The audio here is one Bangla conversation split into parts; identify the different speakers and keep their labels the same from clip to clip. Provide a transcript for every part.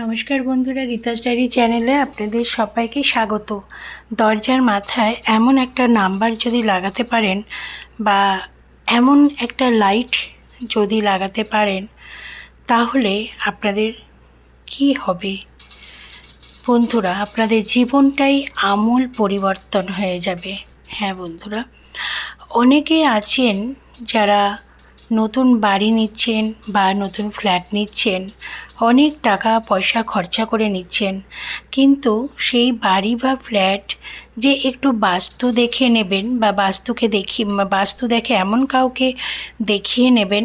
Speaker 1: নমস্কার বন্ধুরা রিতাস ডায়েরি চ্যানেলে আপনাদের সবাইকে স্বাগত। দরজার মাথায় এমন একটা নাম্বার যদি লাগাতে পারেন বা এমন একটা লাইট যদি লাগাতে পারেন, তাহলে আপনাদের কি হবে? বন্ধুরা, আপনাদের জীবনটাই আমূল পরিবর্তন হয়ে যাবে। হ্যাঁ বন্ধুরা, অনেকে আছেন যারা নতুন বাড়ি নিচ্ছেন বা নতুন ফ্ল্যাট নিচ্ছেন অনেক টাকা পয়সা খরচা করে নিচ্ছেন। কিন্তু সেই বাড়ি বা ফ্ল্যাট যে একটু বাস্তু দেখে নেবেন বা বাস্তুকে দেখি বাস্তু দেখে এমন কাউকে দেখিয়ে নেবেন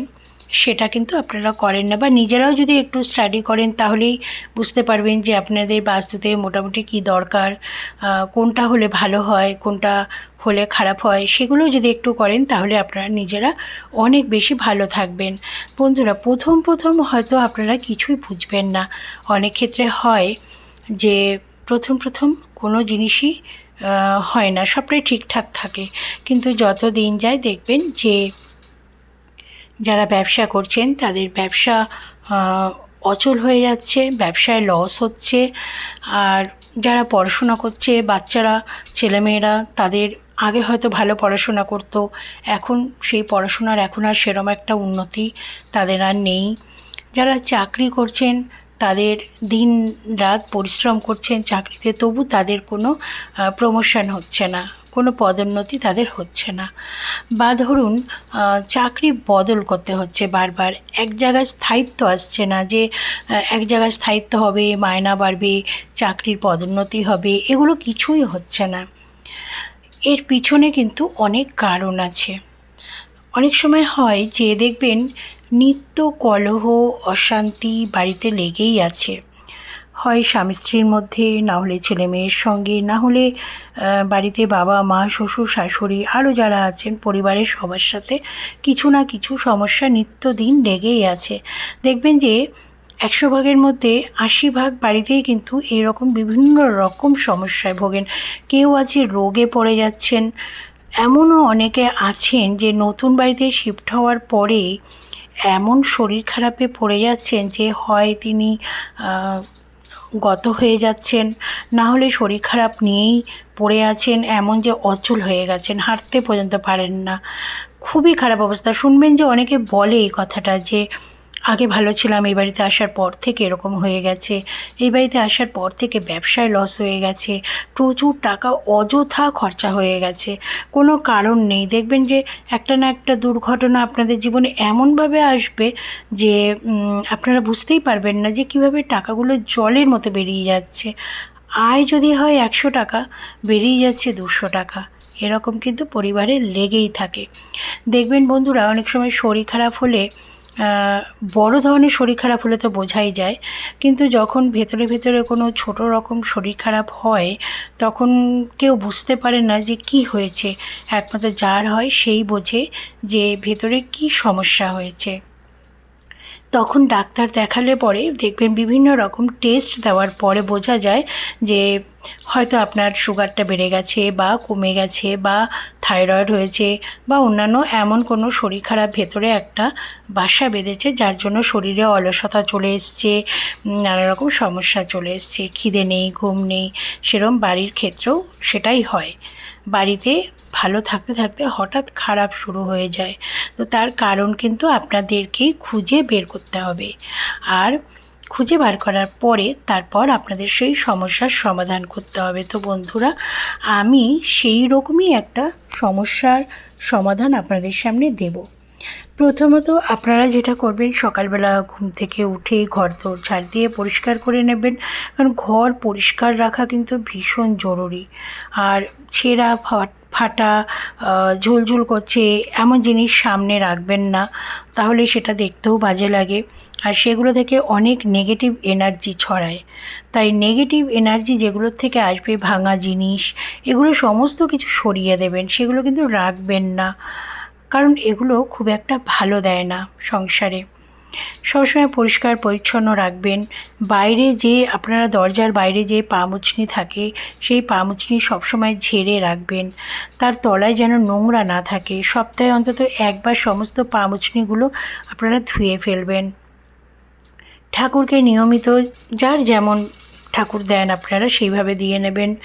Speaker 1: সেটা কিন্তু আপনারা করেন না বা নিজেরাও যদি একটু স্টাডি করেন তাহলেই বুঝতে পারবেন যে আপনাদের বাস্তুতে মোটামুটি কী দরকার কোনটা হলে ভালো হয়, কোনটা হলে খারাপ হয়, সেগুলো যদি একটু করেন তাহলে আপনারা নিজেরা অনেক বেশি ভালো থাকবেন। বন্ধুরা, প্রথম প্রথম হয়তো আপনারা কিছুই বুঝবেন না। অনেক ক্ষেত্রে হয় যে প্রথম প্রথম কোনো জিনিসই হয় না, সবটাই ঠিকঠাক থাকে। কিন্তু যত দিন যায় দেখবেন যে যারা ব্যবসা করছেন, তাদের ব্যবসা অচল হয়ে যাচ্ছে, ব্যবসায় লস হচ্ছে। আর যারা পড়াশোনা করছে, বাচ্চারা, ছেলেমেয়েরা, তাদের আগে হয়তো ভালো পড়াশোনা করতো, এখন সেই পড়াশোনার এখন আর সেরম একটা উন্নতি তাদের আর নেই। যারা চাকরি করছেন, তাদের দিন রাত পরিশ্রম করছেন চাকরিতে, তবু তাদের কোনো প্রমোশন হচ্ছে না। কোনো পদোন্নতি তাদের হচ্ছে না। বা ধরুন চাকরি বদল করতে হচ্ছে বারবার। এক জায়গায় স্থায়িত্ব আসছে না যে এক জায়গায় স্থায়িত্ব হবে, মায়না বাড়বে, চাকরির পদোন্নতি হবে, এগুলো কিছুই হচ্ছে না। এর পিছনে কিন্তু অনেক কারণ আছে। অনেক সময় হয় যে, দেখবেন, নিত্য কলহ, অশান্তি বাড়িতে লেগেই আছে। হয় স্বামী স্ত্রীর মধ্যে, না হলে ছেলে মেয়ের সঙ্গে, না হলে বাড়িতে বাবা, মা, শ্বশুর, শাশুড়ি আরও যারা আছেন, পরিবারের সবার সাথে কিছু না কিছু সমস্যা নিত্যদিন লেগেই আছে। দেখবেন যে একশো ভাগের মধ্যে আশি ভাগ বাড়িতেই কিন্তু এরকম বিভিন্ন রকম সমস্যায় ভোগেন। কেউ আছে রোগে পড়ে যাচ্ছেন, এমনও অনেকে আছেন যে নতুন বাড়িতে শিফট হওয়ার পরে এমন শরীর খারাপে পড়ে যাচ্ছেন যে হয় তিনি গত হয়ে যাচ্ছেন। না হলে শরীর খারাপ নিয়েই পড়ে আছেন, এমন যে অচল হয়ে গেছেন, হাঁটতে পর্যন্ত পারেন না। খুবই খারাপ অবস্থা। শুনবেন যে অনেকে বলে এই কথাটা যে আগে ভালো ছিলাম, এই বাড়িতে আসার পর থেকে এরকম হয়ে গেছে। এই বাড়িতে আসার পর থেকে ব্যবসায় লস হয়ে গেছে। প্রচুর টাকা অযথা খরচা হয়ে গেছে। কোনো কারণ নেই। দেখবেন যে একটা না একটা দুর্ঘটনা আপনাদের জীবনে এমনভাবে আসবে যে আপনারা বুঝতেই পারবেন না যে কীভাবে টাকাগুলো জলের মতো বেরিয়ে যাচ্ছে। আয় যদি হয় একশো টাকা, বেরিয়ে যাচ্ছে দুশো টাকা। এরকম কিন্তু পরিবারে লেগেই থাকে। দেখবেন বন্ধুরা, অনেক সময় শরীর খারাপ হলে বড় ধরনের শরীর খারাপ হলে তো বোঝাই যায়। কিন্তু যখন ভেতরে ভেতরে কোনো ছোট রকম শরীর খারাপ হয়, তখন কেউ বুঝতে পারে না যে কি হয়েছে। একমাত্র যার হয় সেই বোঝে যে ভেতরে কি সমস্যা হয়েছে। তখন ডাক্তার দেখালে পরে দেখবেন বিভিন্ন রকম টেস্ট দেওয়ার পরে বোঝা যায় যে হয়তো আপনার সুগারটা বেড়ে গেছে বা কমে গেছে বা থাইরয়েড হয়েছে বা অন্যান্য এমন কোনো শরীর খারাপ ভেতরে একটা বাসা বেঁধেছে যার জন্য শরীরে অলসতা চলে এসছে, নানা রকম সমস্যা চলে এসছে, খিদে নেই, ঘুম নেই, সেরম বাড়ির ক্ষেত্রেও সেটাই হয়। বাড়িতে ভালো থাকতে থাকতে হঠাৎ খারাপ শুরু হয়ে যায়। তো তার কারণ কিন্তু আপনাদেরকেই খুঁজে বের করতে হবে। আর খুঁজে বার করার পরে তারপর আপনাদের সেই সমস্যার সমাধান করতে হবে। তো বন্ধুরা, আমি সেই রকমই একটা সমস্যার সমাধান আপনাদের সামনে দেব। প্রথমত আপনারা যেটা করবেন, সকালবেলা ঘুম থেকে উঠে ঘর দোর ঝাড় দিয়ে পরিষ্কার করে নেবেন। কারণ ঘর পরিষ্কার রাখা কিন্তু ভীষণ জরুরি। আর ছেঁড়া ফা- ফাটা ঝুলঝুল করছে, এমন জিনিস সামনে রাখবেন না। তাহলে সেটা দেখতেও বাজে লাগে। আর সেগুলো থেকে অনেক নেগেটিভ এনার্জি ছড়ায়। তাই নেগেটিভ এনার্জি যেগুলোর থেকে আসবে, ভাঙা জিনিস, এগুলো সমস্ত কিছু সরিয়ে দেবেন। সেগুলো কিন্তু রাখবেন না। কারণ এগুলো খুব একটা ভালো দেয় না সংসারে। সবসময় পরিষ্কার, পরিচ্ছন্ন রাখবেন। বাইরে যে আপনারা দরজার বাইরে যে পা মুছনি থাকে, সেই পা মুছনি সবসময় ঝেড়ে রাখবেন। তার তলায় যেন নোংরা না থাকে। সপ্তাহে অন্তত একবার সমস্ত পা মুছনিগুলো আপনারা ধুয়ে ফেলবেন। ঠাকুরকে নিয়মিত যার যেমন ঠাকুর দেন আপনারা সেইভাবে দিয়ে নেবেন।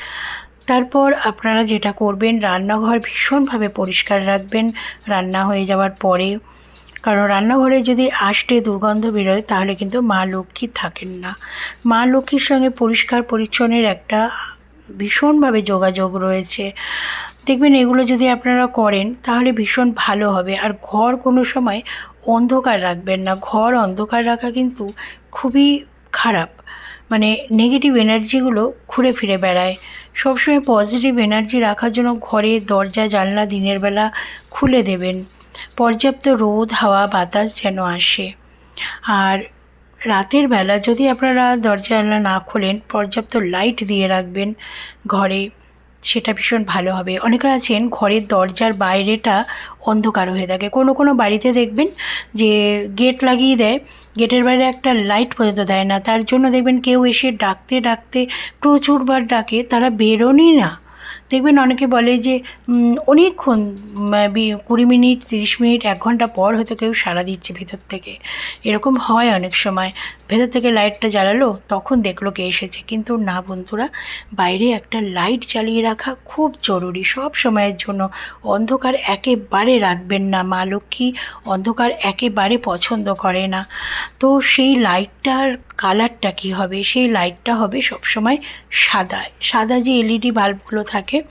Speaker 1: তারপর আপনারা যেটা করবেন, রান্নাঘর ভীষণভাবে পরিষ্কার রাখবেন। রান্না হয়ে যাওয়ার পরে কারণ রান্নাঘরে যদি আষ্টে দুর্গন্ধ বেরোয়, তাহলে কিন্তু মা লক্ষ্মী থাকেন না। মা লক্ষ্মীর সঙ্গে পরিষ্কার পরিচ্ছন্নের একটা ভীষণভাবে যোগাযোগ রয়েছে। দেখবেন এগুলো যদি আপনারা করেন, তাহলে ভীষণ ভালো হবে। আর ঘর কোনো সময় অন্ধকার রাখবেন না। ঘর অন্ধকার রাখা কিন্তু খুবই খারাপ। মানে নেগেটিভ এনার্জিগুলো ঘুরে ফিরে বেড়ায়। সবসময় পজিটিভ এনার্জি রাখার জন্য ঘরে দরজা, জানলা দিনের বেলা খুলে দেবেন। পর্যাপ্ত রোদ, হাওয়া, বাতাস যেন আসে। আর রাতের বেলা যদি আপনারা দরজা জানলা না খোলেন, পর্যাপ্ত লাইট দিয়ে রাখবেন ঘরে, সেটা ভীষণ ভালো হবে। অনেকে আছেন, ঘরের দরজার বাইরেটা অন্ধকার হয়ে থাকে। কোনো কোনো বাড়িতে দেখবেন যে গেট লাগিয়ে দেয়, গেটের বাইরে একটা লাইট পর্যন্ত দেয় না। তার জন্য দেখবেন কেউ এসে ডাকতে ডাকতে প্রচুরবার ডাকে, তারা বেরোনই না। দেখবেন অনেকে বলে যে অনেকক্ষণ কুড়ি মিনিট, তিরিশ মিনিট, এক ঘণ্টা পর হয়তো কেউ সাড়া দিচ্ছে ভেতর থেকে। এরকম হয় অনেক সময়। ভেতর থেকে লাইটটা জ্বালালো, তখন দেখল কে এসেছে। কিন্তু না বন্ধুরা, বাইরে একটা লাইট জ্বালিয়ে রাখা খুব জরুরি। সব সময়ের জন্য অন্ধকার একেবারে রাখবেন না। মা লক্ষ্মী অন্ধকার একেবারে পছন্দ করে না। তো সেই লাইটটার কালারটা কী হবে? সেই লাইটটা হবে সবসময় সাদা। সাদা যে এলইডি বাল্বগুলো থাকে,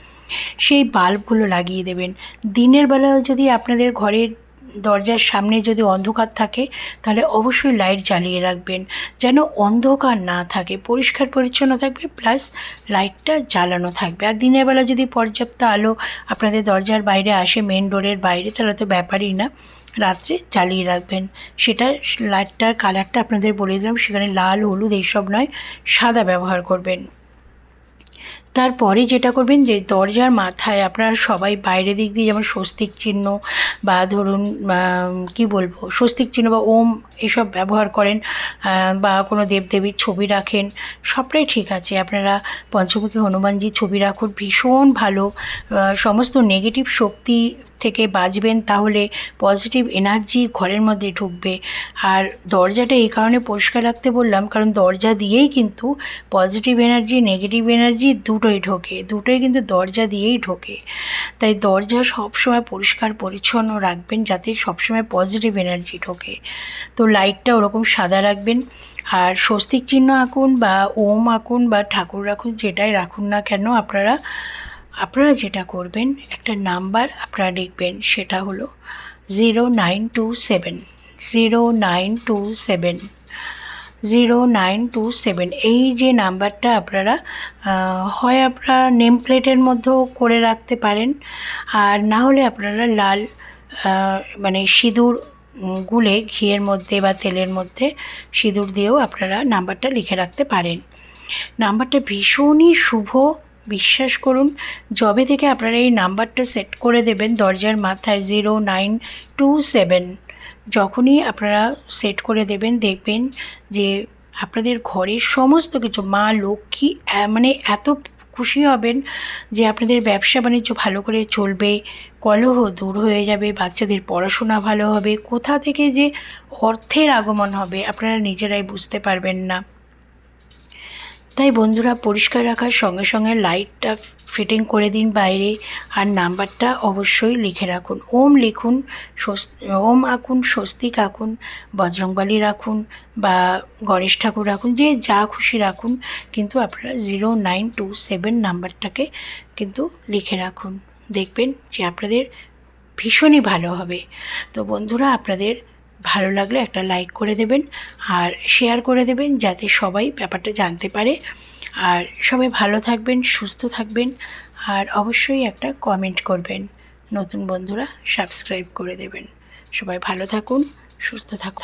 Speaker 1: সেই বাল্বগুলো লাগিয়ে দেবেন। দিনের বেলা যদি আপনাদের ঘরের দরজার সামনে যদি অন্ধকার থাকে, তাহলে অবশ্যই লাইট জ্বালিয়ে রাখবেন। যেন অন্ধকার না থাকে, পরিষ্কার পরিচ্ছন্ন থাকবে, প্লাস লাইটটা জ্বালানো থাকবে। আর দিনের বেলা যদি পর্যাপ্ত আলো আপনাদের দরজার বাইরে আসে মেন ডোরের বাইরে, তাহলে তো ব্যাপারই না। রাত্রে জ্বালিয়ে রাখবেন। সেটা লাইটটার কালারটা আপনাদের বলে দিলাম, সেখানে লাল, হলুদ এইসব নয়, সাদা ব্যবহার করবেন। তারপরে যেটা করবেন যে, দরজার মাথায় আপনারা সবাই বাইরে দিক দিয়ে যেমন স্বস্তিক চিহ্ন বা ধরুন কি বলব, স্বস্তিক চিহ্ন বা ওম এসব ব্যবহার করেন বা কোনো দেবদেবীর ছবি রাখেন, সবটাই ঠিক আছে। আপনারা পঞ্চমুখী হনুমানজির ছবি রাখুন, ভীষণ ভালো। সমস্ত নেগেটিভ শক্তি থেকে বাঁচবেন, তাহলে পজিটিভ এনার্জি ঘরের মধ্যে ঢুকবে। আর দরজাটা এই কারণে পরিষ্কার রাখতে বললাম, কারণ দরজা দিয়েই কিন্তু পজিটিভ এনার্জি নেগেটিভ এনার্জি দুটোই ঢোকে। দুটোই কিন্তু দরজা দিয়েই ঢোকে। তাই দরজা সবসময় পরিষ্কার, পরিচ্ছন্ন রাখবেন যাতে সবসময় পজিটিভ এনার্জি ঢোকে। তো লাইটটা ওরকম সাদা রাখবেন, আর স্বস্তিক চিহ্ন আঁকুন বা ওম আঁকুন বা ঠাকুর রাখুন, যেটাই রাখুন না কেন, আপনারা আপনারা যেটা করবেন, একটা নাম্বার আপনারা লিখবেন, সেটা হলো zero nine two seven zero nine two seven zero nine two seven এই যে নাম্বারটা আপনারা হয় আপনারা নেম প্লেটের মধ্যেও করে রাখতে পারেন, আর না হলে আপনারা লাল মানে সিঁদুর গুলে ঘিয়ের মধ্যে বা তেলের মধ্যে সিঁদুর দিয়েও আপনারা নাম্বারটা লিখে রাখতে পারেন। নাম্বারটা ভীষণই শুভ বিশ্বাস করুন, যবে থেকে আপনারা এই নাম্বারটা সেট করে দেবেন, দরজার মাথায় জিরো নাইন টু সেভেন, যখনই আপনারা সেট করে দেবেন, দেখবেন যে আপনাদের ঘরের সমস্ত কিছু, মা, লক্ষ্মী মানে এত খুশি হবেন যে আপনাদের ব্যবসা বাণিজ্য ভালো করে চলবে, কলহ দূর হয়ে যাবে, বাচ্চাদের পড়াশোনা ভালো হবে, কোথা থেকে যে অর্থের আগমন হবে, আপনারা নিজেরাই বুঝতে পারবেন না। তাই বন্ধুরা পরিষ্কার রাখার সঙ্গে সঙ্গে লাইটটা ফিটিং করে দিন বাইরে আর নাম্বারটা অবশ্যই লিখে রাখুন। ওম লিখুন ওম আঁকুন, স্বস্তিক আঁকুন, বজরংবালি রাখুন বা গণেশ ঠাকুর রাখুন, যে যা খুশি রাখুন, কিন্তু আপনারা জিরো নাইন টু সেভেন নাম্বারটাকে কিন্তু লিখে রাখুন। দেখবেন যে আপনাদের ভীষণই ভালো হবে। তো বন্ধুরা, আপনাদের ভালো লাগলে একটা লাইক করে দেবেন আর শেয়ার করে দেবেন যাতে সবাই ব্যাপারটা জানতে পারে। আর সবাই ভালো থাকবেন, সুস্থ থাকবেন আর অবশ্যই একটা কমেন্ট করবেন। নতুন বন্ধুরা সাবস্ক্রাইব করে দেবেন। সবাই ভালো থাকুন, সুস্থ থাকুন।